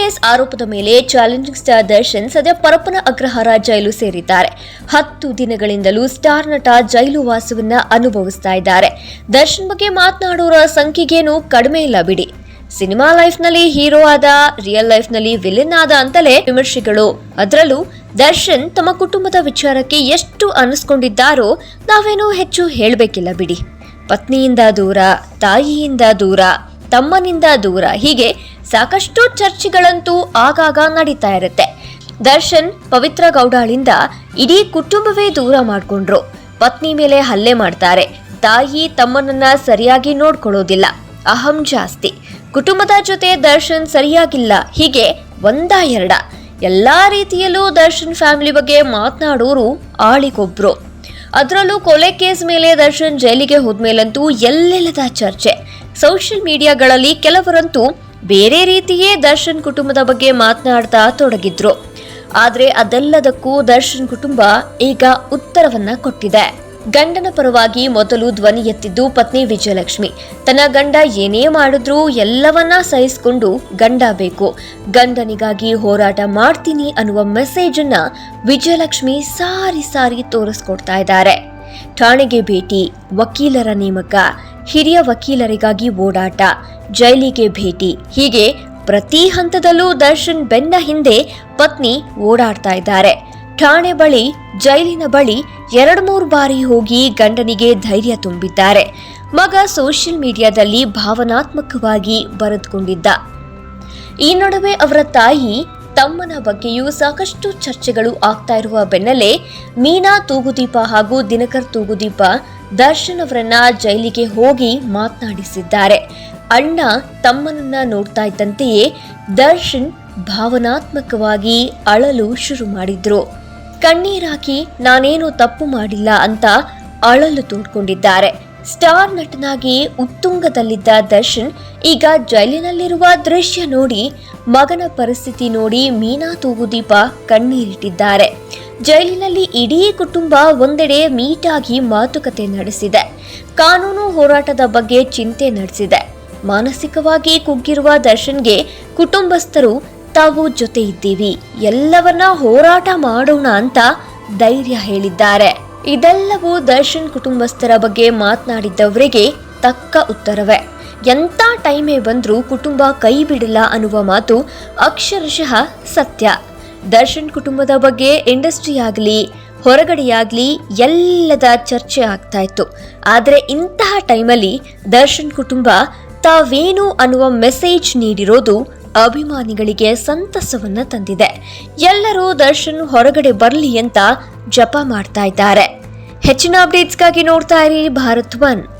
Case ಆರೋಪದ ಮೇಲೆ challenging star Darshan ಸದ್ಯ ಪರಪ್ಪನ ಅಗ್ರಹಾರ ಜೈಲು ಸೇರಿದ್ದಾರೆ. ಹತ್ತು ದಿನಗಳಿಂದಲೂ ಸ್ಟಾರ್ ನಟ ಜೈಲು ವಾಸವನ್ನ ಅನುಭವಿಸ್ತಾ ಇದ್ದಾರೆ. ದರ್ಶನ್ ಬಗ್ಗೆ ಮಾತನಾಡೋರ ಸಂಖ್ಯೆಗೇನು ಕಡಿಮೆ ಇಲ್ಲ ಬಿಡಿ. ಸಿನಿಮಾ ಲೈಫ್ನಲ್ಲಿ ಹೀರೋ ಆದ, ರಿಯಲ್ ಲೈಫ್ನಲ್ಲಿ ವಿಲನ್ ಆದ ಅಂತಲೇ ವಿಮರ್ಶೆಗಳು. ಅದರಲ್ಲೂ ದರ್ಶನ್ ತಮ್ಮ ಕುಟುಂಬದ ವಿಚಾರಕ್ಕೆ ಎಷ್ಟು ಅನಿಸ್ಕೊಂಡಿದ್ದಾರೋ ನಾವೇನೂ ಹೆಚ್ಚು ಹೇಳಬೇಕಿಲ್ಲ ಬಿಡಿ. ಪತ್ನಿಯಿಂದ ದೂರ, ತಾಯಿಯಿಂದ ದೂರ ತಮ್ಮನಿಂದ ದೂರ. ಹೀಗೆ ಸಾಕಷ್ಟು ಚರ್ಚೆಗಳಂತೂ ಆಗಾಗ ನಡೀತಾ ಇರುತ್ತೆ. ದರ್ಶನ್ ಪವಿತ್ರ ಗೌಡಾಳಿಂದ ಇಡೀ ಕುಟುಂಬವೇ ದೂರ ಮಾಡಿಕೊಂಡ್ರು. ಪತ್ನಿ ಮೇಲೆ ಹಲ್ಲೆ ಮಾಡ್ತಾರೆ. ತಾಯಿ ತಮ್ಮನನ್ನ ಸರಿಯಾಗಿ ನೋಡ್ಕೊಳ್ಳೋದಿಲ್ಲ. ಅಹಂ ಜಾಸ್ತಿ. ಕುಟುಂಬದ ಜೊತೆ ದರ್ಶನ್ ಸರಿಯಾಗಿಲ್ಲ. ಹೀಗೆ ಒಂದ ಎರಡ. ಎಲ್ಲಾ ರೀತಿಯಲ್ಲೂ ದರ್ಶನ್ ಫ್ಯಾಮಿಲಿ ಬಗ್ಗೆ ಮಾತನಾಡೋರು ಆಳಿಗೊಬ್ರು. ಅದರಲ್ಲೂ ಕೊಲೆ ಕೇಸ್ ಮೇಲೆ ದರ್ಶನ್ ಜೈಲಿಗೆ ಹೋದ್ಮೇಲಂತೂ ಎಲ್ಲೆಲ್ಲದ ಚರ್ಚೆ. ಸೋಷಿಯಲ್ ಮೀಡಿಯಾಗಳಲ್ಲಿ ಕೆಲವರಂತೂ ಬೇರೆ ರೀತಿಯೇ ದರ್ಶನ್ ಕುಟುಂಬದ ಬಗ್ಗೆ ಮಾತನಾಡ್ತಾ ತೊಡಗಿದ್ರು. ಆದ್ರೆ ಅದೆಲ್ಲದಕ್ಕೂ ದರ್ಶನ್ ಕುಟುಂಬ ಈಗ ಉತ್ತರವನ್ನ ಕೊಟ್ಟಿದೆ. ಗಂಡನ ಪರವಾಗಿ ಮೊದಲು ಧ್ವನಿ ಎತ್ತಿದ್ದು ಪತ್ನಿ ವಿಜಯಲಕ್ಷ್ಮಿ. ತನ್ನ ಗಂಡ ಏನೇ ಮಾಡಿದ್ರೂ ಎಲ್ಲವನ್ನ ಸಹಿಸಿಕೊಂಡು ಗಂಡ ಬೇಕು. ಗಂಡನಿಗಾಗಿ ಹೋರಾಟ ಮಾಡ್ತೀನಿ ಅನ್ನುವ ಮೆಸೇಜ್ ಅನ್ನ ವಿಜಯಲಕ್ಷ್ಮಿ ಸಾರಿ ಸಾರಿ ತೋರಿಸ್ಕೊಡ್ತಾ ಇದ್ದಾರೆ. ಠಾಣೆಗೆ ಭೇಟಿ, ವಕೀಲರ ನೇಮಕ ಹಿರಿಯ ವಕೀಲರಿಗಾಗಿ ಓಡಾಟ, ಜೈಲಿಗೆ ಭೇಟಿ. ಹೀಗೆ ಪ್ರತಿ ಹಂತದಲ್ಲೂ ದರ್ಶನ್ ಬೆನ್ನ ಹಿಂದೆ ಪತ್ನಿ ಓಡಾಡ್ತಾ ಇದ್ದಾರೆ. ಠಾಣೆ ಬಳಿ, ಜೈಲಿನ ಬಳಿ ಎರಡು ಮೂರು ಬಾರಿ ಹೋಗಿ ಗಂಡನಿಗೆ ಧೈರ್ಯ ತುಂಬಿದ್ದಾರೆ. ಮಗ ಸೋಷಿಯಲ್ ಮೀಡಿಯಾದಲ್ಲಿ ಭಾವನಾತ್ಮಕವಾಗಿ ಬರೆದುಕೊಂಡಿದ್ದ. ಈ ನಡುವೆ ಅವರ ತಾಯಿ ತಮ್ಮನ ಬಗ್ಗೆಯೂ ಸಾಕಷ್ಟು ಚರ್ಚೆಗಳು ಆಗ್ತಾ ಇರುವ ಬೆನ್ನಲ್ಲೇ ಮೀನಾ ತೂಗುದೀಪ ಹಾಗೂ ದಿನಕರ್ ತೂಗುದೀಪ ದರ್ಶನ್ ಅವರನ್ನ ಜೈಲಿಗೆ ಹೋಗಿ ಮಾತನಾಡಿಸಿದ್ದಾರೆ. ಅಣ್ಣ ತಮ್ಮನನ್ನ ನೋಡ್ತಾ ಇದ್ದಂತೆಯೇ ದರ್ಶನ್ ಭಾವನಾತ್ಮಕವಾಗಿ ಅಳಲು ಶುರು ಮಾಡಿದ್ರು. ಕಣ್ಣೀರಾಕಿ ನಾನೇನು ತಪ್ಪು ಮಾಡಿಲ್ಲ ಅಂತ ಅಳಲು ತೋಡ್ಕೊಂಡಿದ್ದಾರೆ. ಸ್ಟಾರ್ ನಟನಾಗಿ ಉತ್ತುಂಗದಲ್ಲಿದ್ದ ದರ್ಶನ್ ಈಗ ಜೈಲಿನಲ್ಲಿರುವ ದೃಶ್ಯ ನೋಡಿ, ಮಗನ ಪರಿಸ್ಥಿತಿ ನೋಡಿ ಮೀನಾ ತೂಗುದೀಪ ಕಣ್ಣೀರಿಟ್ಟಿದ್ದಾರೆ. ಜೈಲಿನಲ್ಲಿ ಇಡೀ ಕುಟುಂಬ ಒಂದೆಡೆ ಮೀಟಾಗಿ ಮಾತುಕತೆ ನಡೆಸಿದೆ. ಕಾನೂನು ಹೋರಾಟದ ಬಗ್ಗೆ ಚಿಂತೆ ನಡೆಸಿದೆ. ಮಾನಸಿಕವಾಗಿ ಕುಗ್ಗಿರುವ ದರ್ಶನ್ಗೆ ಕುಟುಂಬಸ್ಥರು ತಾವು ಜೊತೆ ಇದ್ದೀವಿ ಎಲ್ಲವನ್ನ ಹೋರಾಟ ಮಾಡೋಣ ಅಂತ ಧೈರ್ಯ ಹೇಳಿದ್ದಾರೆ. ಇದೆಲ್ಲವೂ ದರ್ಶನ್ ಕುಟುಂಬಸ್ಥರ ಬಗ್ಗೆ ಮಾತನಾಡಿದ್ದವರಿಗೆ ತಕ್ಕ ಉತ್ತರವೇ. ಎಂಥ ಟೈಮೇ ಬಂದರೂ ಕುಟುಂಬ ಕೈ ಬಿಡಲ್ಲ ಅನ್ನುವ ಮಾತು ಅಕ್ಷರಶಃ ಸತ್ಯ. ದರ್ಶನ್ ಕುಟುಂಬದ ಬಗ್ಗೆ ಇಂಡಸ್ಟ್ರಿ ಆಗಲಿ, ಹೊರಗಡೆಯಾಗಲಿ ಎಲ್ಲದ ಚರ್ಚೆ ಆಗ್ತಾ ಇತ್ತು. ಆದರೆ ಇಂತಹ ಟೈಮಲ್ಲಿ ದರ್ಶನ್ ಕುಟುಂಬ ತಾವೇನು ಅನ್ನುವ ಮೆಸೇಜ್ ನೀಡಿರೋದು ಅಭಿಮಾನಿಗಳಿಗೆ ಸಂತಸವನ್ನ ತಂದಿದೆ. ಎಲ್ಲರೂ ದರ್ಶನ್ ಹೊರಗಡೆ ಬರಲಿ ಅಂತ ಜಪ ಮಾಡ್ತಾ ಇದ್ದಾರೆ. ಹೆಚ್ಚಿನ ಅಪ್ಡೇಟ್ಸ್ಗಾಗಿ ನೋಡ್ತಾ ಇರಿ ಭಾರತ್ ಒನ್.